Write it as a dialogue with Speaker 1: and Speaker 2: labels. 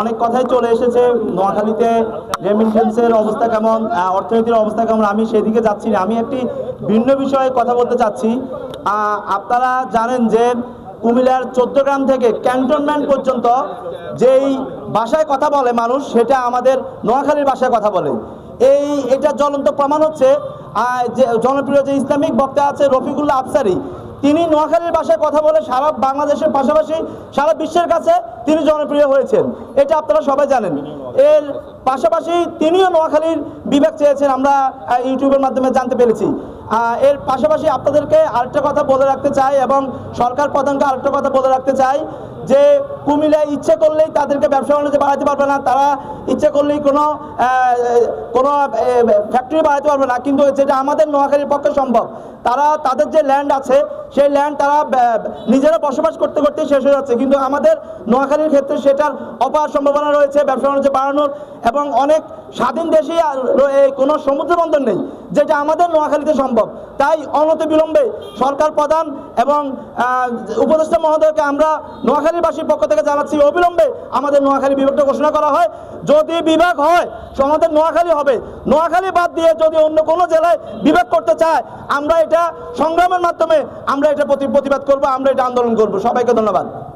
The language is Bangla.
Speaker 1: অনেক কথাই চলে এসেছে। নোয়াখালীতে রেমিটেন্সের অবস্থা কেমন? অর্থনীতির অবস্থা কেমন? আমি সেদিকে যাচ্ছি না। আমি একটি ভিন্ন বিষয়ে কথা বলতে চাচ্ছি। আপনারা জানেন যে কুমিল্লার চোদ্দ গ্রাম থেকে ক্যান্টনমেন্ট পর্যন্ত যেই ভাষায় কথা বলে মানুষ, সেটা আমাদের নোয়াখালীর ভাষায় কথা বলে। এই, এটা জ্বলন্ত প্রমাণ হচ্ছে যে জনপ্রিয় যে ইসলামিক বক্তা আছে রফিকুল্লাহ আফসারি তিনি নোয়াখালীর ভাষায় কথা বলে সারা বাংলাদেশের পাশাপাশি সারা বিশ্বের কাছে তিনি জনপ্রিয় হয়েছেন। এটা আপনারা সবাই জানেন। এর পাশাপাশি তিনিও নোয়াখালীর বিবেক চেয়েছেন, আমরা ইউটিউবের মাধ্যমে জানতে পেরেছি। এর পাশাপাশি আপনাদেরকে আরেকটা কথা বলে রাখতে চাই এবং সরকার প্রধানকে আরেকটা কথা বলে রাখতে চাই। যে কুমিল্লায় ইচ্ছে করলেই তাদেরকে ব্যবসা বাণিজ্য বাড়াতে পারবে না, তারা ইচ্ছে করলেই কোনো কোনো ফ্যাক্টরি বাড়াতে পারবে না। কিন্তু যেটা আমাদের নোয়াখালীর পক্ষে সম্ভব, তারা, তাদের যে ল্যান্ড আছে, সেই ল্যান্ড তারা নিজেরা বসবাস করতে করতে শেষ হয়ে যাচ্ছে। কিন্তু আমাদের নোয়াখালীর ক্ষেত্রে সেটার অপার সম্ভাবনা রয়েছে, ব্যবসা বাণিজ্য বাড়ানোর এবং অনেক স্বাধীন র- কোনো সমুদ্র বন্দর নেই, যেটা আমাদের নোয়াখালীতে সম্ভব। তাই অনতি বিলম্বে সরকার প্রধান এবং উপদেষ্টা মহোদয়কে আমরা নোয়াখালীবাসীর পক্ষ থেকে জানাচ্ছি, অবিলম্বে আমাদের নোয়াখালী বিভাগটা ঘোষণা করা হয়। যদি বিভাগ হয় আমাদের নোয়াখালী হবে। নোয়াখালী বাদ দিয়ে যদি অন্য কোনো জেলায় বিভাগ করতে চায়, আমরা এটা সংগ্রামের মাধ্যমে আমরা এটা প্রতি- প্রতিবাদ করব, আমরা এটা আন্দোলন করব। সবাইকে ধন্যবাদ।